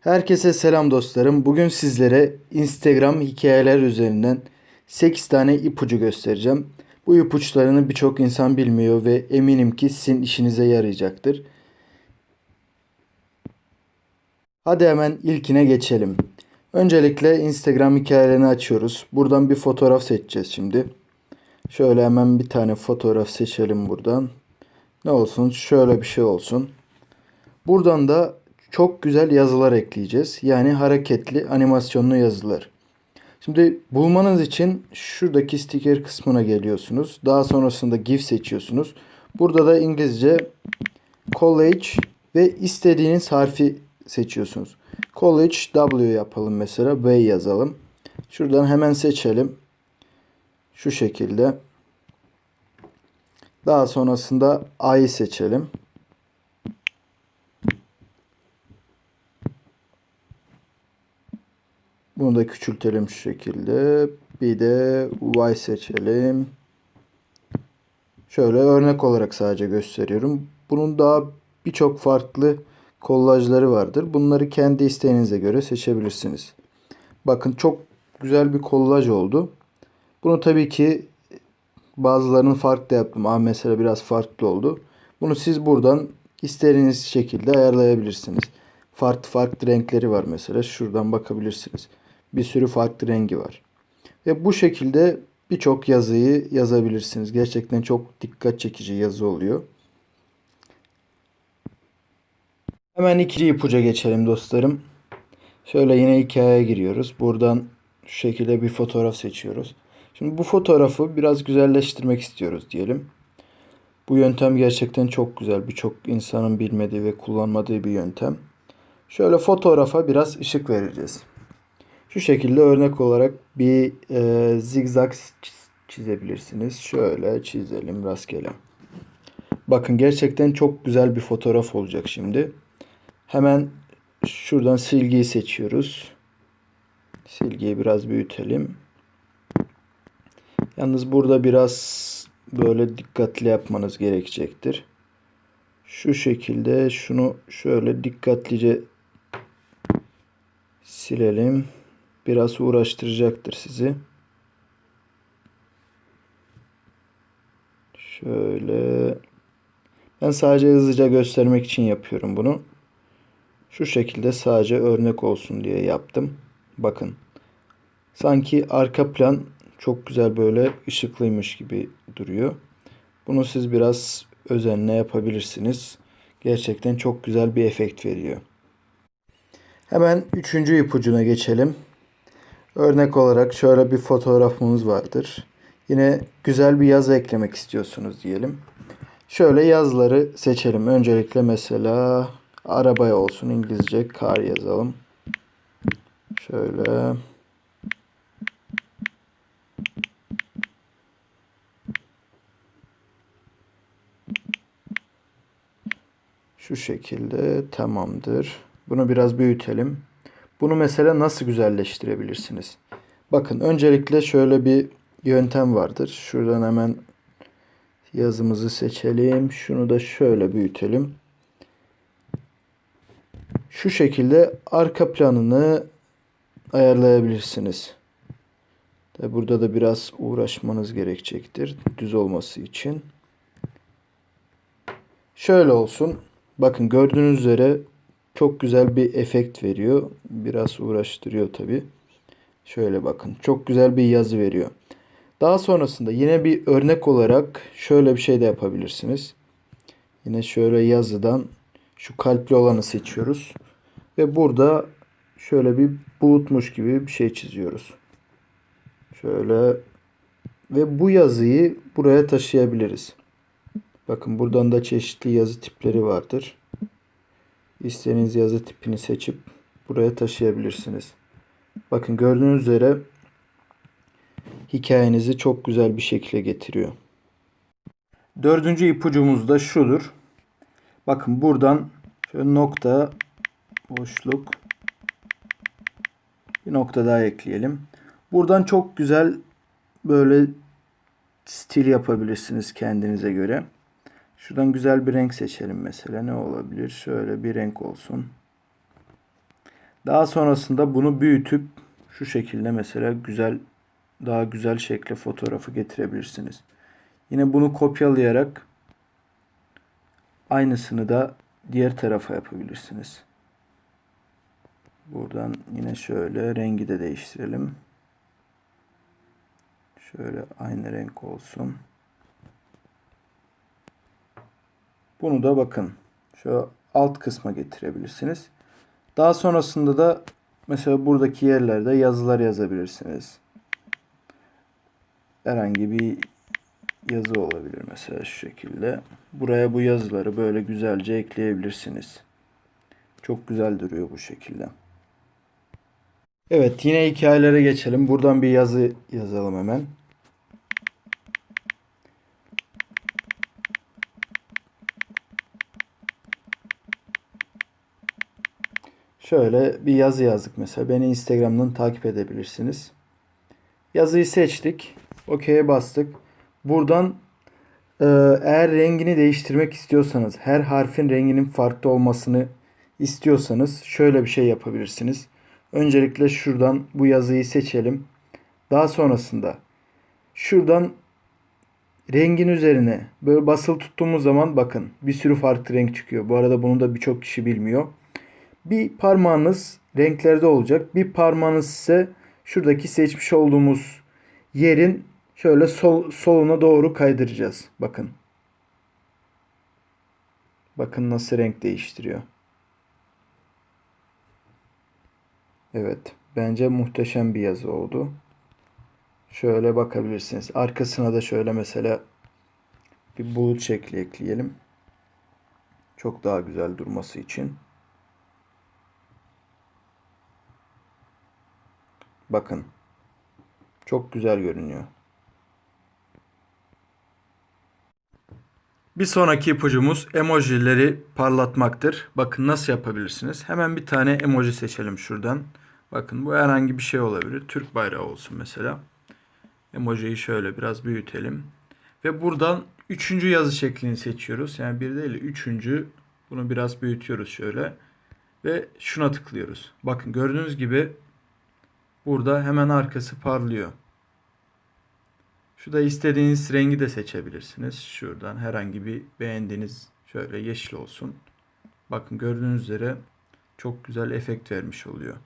Herkese selam dostlarım. Bugün sizlere Instagram hikayeler üzerinden 8 tane ipucu göstereceğim. Bu ipuçlarını birçok insan bilmiyor ve eminim ki sizin işinize yarayacaktır. Hadi hemen ilkine geçelim. Öncelikle Instagram hikayelerini açıyoruz. Buradan bir fotoğraf seçeceğiz şimdi. Şöyle hemen bir tane fotoğraf seçelim buradan. Ne olsun? Şöyle bir şey olsun. Buradan da çok güzel yazılar ekleyeceğiz. Yani hareketli animasyonlu yazılar. Şimdi bulmanız için şuradaki sticker kısmına geliyorsunuz. Daha sonrasında GIF seçiyorsunuz. Burada da İngilizce college ve istediğiniz harfi seçiyorsunuz. College W yapalım mesela. B yazalım. Şuradan hemen seçelim. Şu şekilde. Daha sonrasında A'yı seçelim. Bunu da küçültelim şu şekilde. Bir de Y seçelim. Şöyle örnek olarak sadece gösteriyorum. Bunun daha birçok farklı kollajları vardır. Bunları kendi isteğinize göre seçebilirsiniz. Bakın çok güzel bir kollaj oldu. Bunu tabii ki bazılarının farklı yaptım. Ama mesela biraz farklı oldu. Bunu siz buradan istediğiniz şekilde ayarlayabilirsiniz. Farklı farklı renkleri var mesela. Şuradan bakabilirsiniz. Bir sürü farklı rengi var. Ve bu şekilde birçok yazıyı yazabilirsiniz. Gerçekten çok dikkat çekici yazı oluyor. Hemen ikinci ipuca geçelim dostlarım. Şöyle yine hikayeye giriyoruz. Buradan şu şekilde bir fotoğraf seçiyoruz. Şimdi bu fotoğrafı biraz güzelleştirmek istiyoruz diyelim. Bu yöntem gerçekten çok güzel. Birçok insanın bilmediği ve kullanmadığı bir yöntem. Şöyle fotoğrafa biraz ışık vereceğiz. Şu şekilde örnek olarak bir e, zigzag çizebilirsiniz. Şöyle çizelim rastgele. Bakın gerçekten çok güzel bir fotoğraf olacak şimdi. Hemen şuradan silgiyi seçiyoruz. Silgiyi biraz büyütelim. Yalnız burada biraz böyle dikkatli yapmanız gerekecektir. Şu şekilde şunu şöyle dikkatlice silelim. Biraz uğraştıracaktır sizi. Şöyle ben sadece hızlıca göstermek için yapıyorum bunu. Şu şekilde sadece örnek olsun diye yaptım. Bakın. Sanki arka plan çok güzel böyle ışıklıymış gibi duruyor. Bunu siz biraz özenle yapabilirsiniz. Gerçekten çok güzel bir efekt veriyor. Hemen üçüncü ipucuna geçelim. Örnek olarak şöyle bir fotoğrafımız vardır. Yine güzel bir yazı eklemek istiyorsunuz diyelim. Şöyle yazıları seçelim. Öncelikle mesela arabaya olsun İngilizce car yazalım. Şöyle Şu şekilde tamamdır. Bunu biraz büyütelim. Bunu mesela nasıl güzelleştirebilirsiniz? Bakın öncelikle şöyle bir yöntem vardır. Şuradan hemen yazımızı seçelim. Şunu da şöyle büyütelim. Şu şekilde arka planını ayarlayabilirsiniz. Burada da biraz uğraşmanız gerekecektir düz olması için. Şöyle olsun. Bakın gördüğünüz üzere çok güzel bir efekt veriyor. Biraz uğraştırıyor tabi. Şöyle bakın. Çok güzel bir yazı veriyor. Daha sonrasında yine bir örnek olarak şöyle bir şey de yapabilirsiniz. Yine şöyle yazıdan şu kalpli olanı seçiyoruz. Ve burada şöyle bir bulutmuş gibi bir şey çiziyoruz. Şöyle ve bu yazıyı buraya taşıyabiliriz. Bakın buradan da çeşitli yazı tipleri vardır. İstediğiniz yazı tipini seçip buraya taşıyabilirsiniz. Bakın gördüğünüz üzere hikayenizi çok güzel bir şekilde getiriyor. Dördüncü ipucumuz da şudur. Bakın buradan şöyle nokta boşluk bir nokta daha ekleyelim. Buradan çok güzel böyle stil yapabilirsiniz kendinize göre. Şuradan güzel bir renk seçelim mesela. Ne olabilir? Şöyle bir renk olsun. Daha sonrasında bunu büyütüp şu şekilde mesela güzel daha güzel şekle fotoğrafı getirebilirsiniz. Yine bunu kopyalayarak aynısını da diğer tarafa yapabilirsiniz. Buradan yine şöyle rengi de değiştirelim. Şöyle aynı renk olsun. Bunu da bakın şu alt kısma getirebilirsiniz. Daha sonrasında da mesela buradaki yerlerde yazılar yazabilirsiniz. Herhangi bir yazı olabilir mesela şu şekilde. Buraya bu yazıları böyle güzelce ekleyebilirsiniz. Çok güzel duruyor bu şekilde. Evet yine hikayelere geçelim. Buradan bir yazı yazalım hemen. Şöyle bir yazı yazdık mesela. Beni Instagram'dan takip edebilirsiniz. Yazıyı seçtik. OK'ye bastık. Buradan e, eğer rengini değiştirmek istiyorsanız, her harfin renginin farklı olmasını istiyorsanız şöyle bir şey yapabilirsiniz. Öncelikle şuradan bu yazıyı seçelim. Daha sonrasında şuradan rengin üzerine böyle basılı tuttuğumuz zaman bakın bir sürü farklı renk çıkıyor. Bu arada bunu da birçok kişi bilmiyor. Bir parmağınız renklerde olacak. Bir parmağınız ise şuradaki seçmiş olduğumuz yerin şöyle sol, soluna doğru kaydıracağız. Bakın. Bakın nasıl renk değiştiriyor. Evet. Bence muhteşem bir yazı oldu. Şöyle bakabilirsiniz. Arkasına da şöyle mesela bir bulut şekli ekleyelim. Çok daha güzel durması için. Bakın. Çok güzel görünüyor. Bir sonraki ipucumuz emojileri parlatmaktır. Bakın nasıl yapabilirsiniz. Hemen bir tane emoji seçelim şuradan. Bakın bu herhangi bir şey olabilir. Türk bayrağı olsun mesela. Emojiyi şöyle biraz büyütelim. Ve buradan üçüncü yazı şeklini seçiyoruz. Yani bir değil üçüncü. Bunu biraz büyütüyoruz şöyle. Ve şuna tıklıyoruz. Bakın gördüğünüz gibi burada hemen arkası parlıyor. Şurada istediğiniz rengi de seçebilirsiniz. Şuradan herhangi bir beğendiğiniz şöyle yeşil olsun. Bakın gördüğünüz üzere çok güzel efekt vermiş oluyor.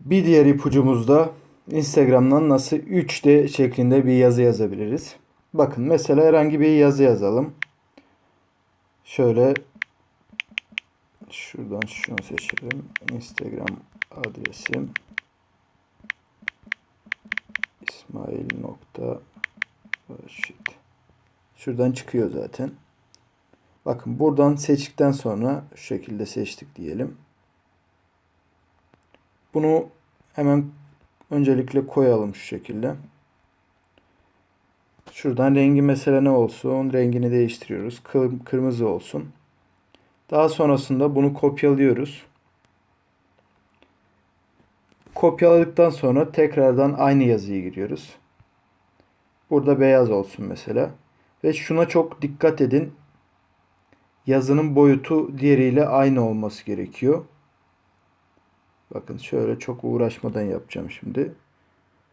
Bir diğer ipucumuzda Instagram'dan nasıl 3D şeklinde bir yazı yazabiliriz. Bakın mesela herhangi bir yazı yazalım. Şöyle şuradan şunu seçelim. Instagram adresim İsmail nokta Raşit. Şuradan çıkıyor zaten. Bakın buradan seçtikten sonra şu şekilde seçtik diyelim. Bunu hemen öncelikle koyalım şu şekilde. Şuradan rengi mesela ne olsun? Rengini değiştiriyoruz. Kırmızı olsun. Daha sonrasında bunu kopyalıyoruz. Kopyaladıktan sonra tekrardan aynı yazıyı giriyoruz. Burada beyaz olsun mesela. Ve şuna çok dikkat edin. Yazının boyutu diğeriyle aynı olması gerekiyor. Bakın şöyle çok uğraşmadan yapacağım şimdi.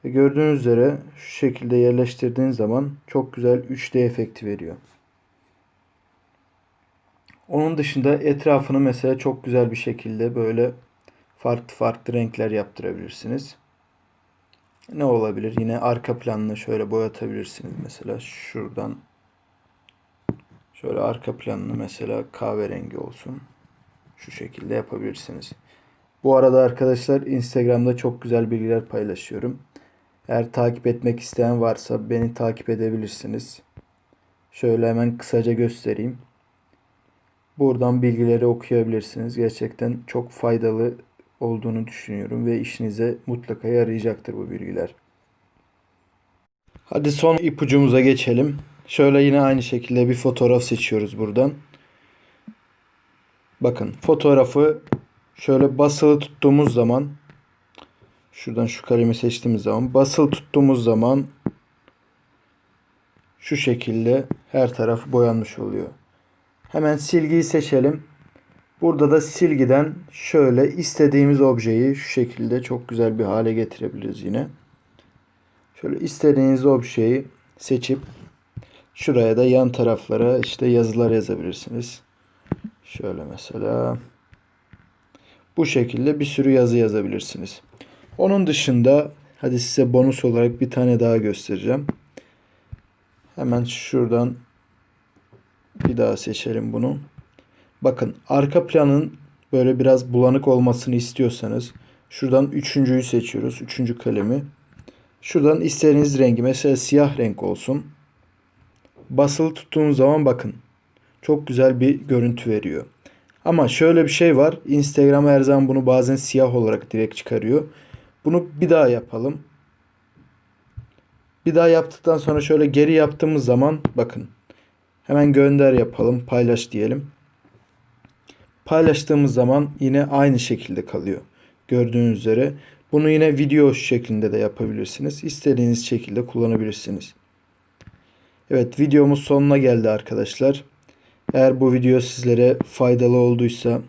Ve gördüğünüz üzere şu şekilde yerleştirdiğiniz zaman çok güzel 3D efekti veriyor. Onun dışında etrafını mesela çok güzel bir şekilde böyle farklı farklı renkler yaptırabilirsiniz. Ne olabilir? Yine arka planını şöyle boyatabilirsiniz. Mesela şuradan şöyle arka planını mesela kahverengi olsun. Şu şekilde yapabilirsiniz. Bu arada arkadaşlar Instagram'da çok güzel bilgiler paylaşıyorum. Eğer takip etmek isteyen varsa beni takip edebilirsiniz. Şöyle hemen kısaca göstereyim. Buradan bilgileri okuyabilirsiniz. Gerçekten çok faydalı olduğunu düşünüyorum ve işinize mutlaka yarayacaktır bu bilgiler. Hadi son ipucumuza geçelim. Şöyle yine aynı şekilde bir fotoğraf seçiyoruz buradan. Bakın fotoğrafı şöyle basılı tuttuğumuz zaman şuradan şu kalemi seçtiğimiz zaman basılı tuttuğumuz zaman şu şekilde her taraf boyanmış oluyor. Hemen silgiyi seçelim. Burada da silgiden şöyle istediğimiz objeyi şu şekilde çok güzel bir hale getirebiliriz yine. Şöyle istediğiniz objeyi seçip şuraya da yan taraflara işte yazılar yazabilirsiniz. Şöyle mesela bu şekilde bir sürü yazı yazabilirsiniz. Onun dışında hadi size bonus olarak bir tane daha göstereceğim. Hemen şuradan bir daha seçelim bunu. Bakın arka planın böyle biraz bulanık olmasını istiyorsanız şuradan üçüncüyü seçiyoruz. Üçüncü kalemi. Şuradan istediğiniz rengi mesela siyah renk olsun. Basılı tuttuğunuz zaman bakın çok güzel bir görüntü veriyor. Ama şöyle bir şey var. Instagram her zaman bunu bazen siyah olarak direkt çıkarıyor. Bunu bir daha yapalım. Bir daha yaptıktan sonra şöyle geri yaptığımız zaman bakın. Hemen gönder yapalım. Paylaş diyelim. Paylaştığımız zaman yine aynı şekilde kalıyor. Gördüğünüz üzere. Bunu yine video şeklinde de yapabilirsiniz. İstediğiniz şekilde kullanabilirsiniz. Evet videomuz sonuna geldi arkadaşlar. Eğer bu video sizlere faydalı olduysa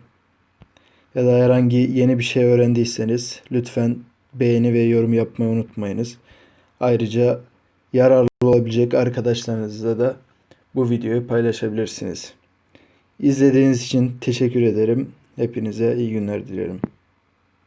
ya da herhangi yeni bir şey öğrendiyseniz lütfen beğeni ve yorum yapmayı unutmayınız. Ayrıca yararlı olabilecek arkadaşlarınızla da bu videoyu paylaşabilirsiniz. İzlediğiniz için teşekkür ederim. Hepinize iyi günler dilerim.